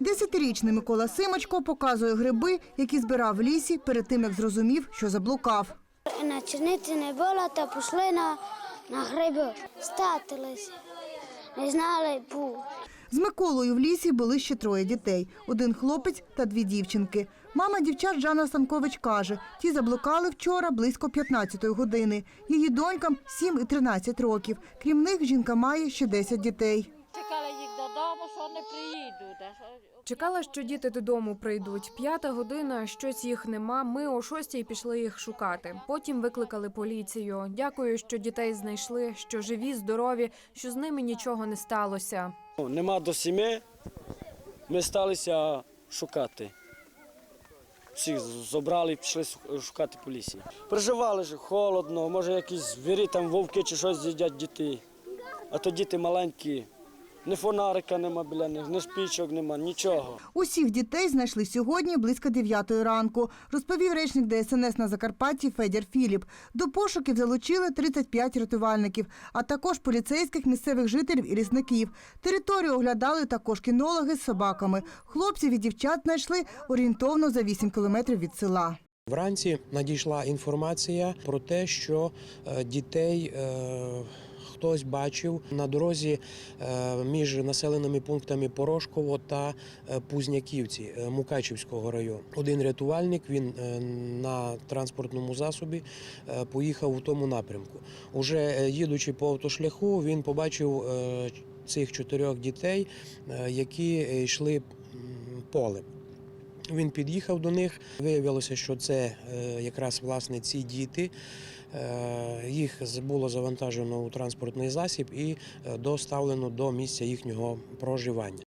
Десятирічний Микола Симочко показує гриби, які збирав в лісі перед тим, як зрозумів, що заблукав. На черниці не було, та пішли на, на гриби. Статилися. Не знали путь. З Миколою в лісі були ще троє дітей: один хлопець та дві дівчинки. Мама дівчат Жанна Станкович каже, ті заблукали вчора близько 15-ї години. Її донькам 7 і 13 років. Крім них, жінка має ще 10 дітей. Чекала, що діти додому прийдуть. П'ята година, щось їх нема. Ми о шостій пішли їх шукати. Потім викликали поліцію. Дякую, що дітей знайшли, що живі, здорові, що з ними нічого не сталося. Ну, Нема до сіми, ми сталися шукати. Всіх зібрали і пішли шукати по лісі. Проживали ж холодно, може якісь звірі, там вовки чи щось з'їдять дітей. А то діти маленькі, ні фонарика нема біля них, ні спічок нема, нічого. Усіх дітей знайшли сьогодні близько 9 ранку, розповів речник ДСНС на Закарпатті Федір Філіп. До пошуків залучили 35 рятувальників, а також поліцейських місцевих жителів і лісників. Територію оглядали також кінологи з собаками. Хлопців і дівчат знайшли орієнтовно за 8 кілометрів від села. Вранці надійшла інформація про те, що е, дітей е, хтось бачив на дорозі е, між населеними пунктами Порошково та е, Пузняківці е, Мукачівського району. Один рятувальник він на транспортному засобі поїхав у тому напрямку. Уже їдучи по автошляху, він побачив цих чотирьох дітей, які йшли полем. Він під'їхав до них. Виявилося, що це е, якраз власне ці діти. Е, Їх було завантажено у транспортний засіб і е, доставлено до місця їхнього проживання.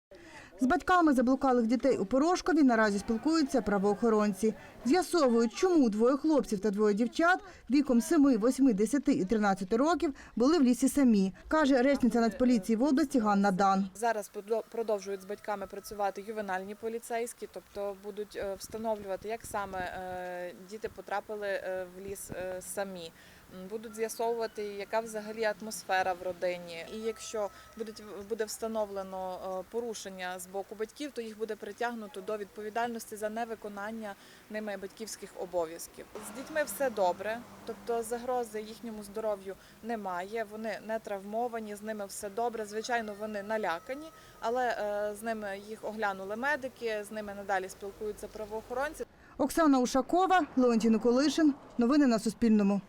З батьками заблукалих дітей у Порошкові наразі спілкуються правоохоронці. З'ясовують, чому двоє хлопців та двоє дівчат віком 7, 8, 10 і 13 років були в лісі самі, каже речниця Нацполіції в області Ганна Дан. Зараз продо- продовжують з батьками працювати ювенальні поліцейські, тобто будуть е, встановлювати, як саме е, діти потрапили е, в ліс самі. Будуть з'ясовувати, яка взагалі атмосфера в родині. І якщо буде встановлено е, порушення з боку батьків, то їх буде притягнуто до відповідальності за невиконання ними батьківських обов'язків. З дітьми все добре, тобто загрози їхньому здоров'ю немає. Вони не травмовані, з ними все добре. Звичайно, вони налякані, але е, з ними їх оглянули медики, з ними надалі спілкуються правоохоронці. Оксана Ушакова, Леонтій Николишин. Новини на Суспільному.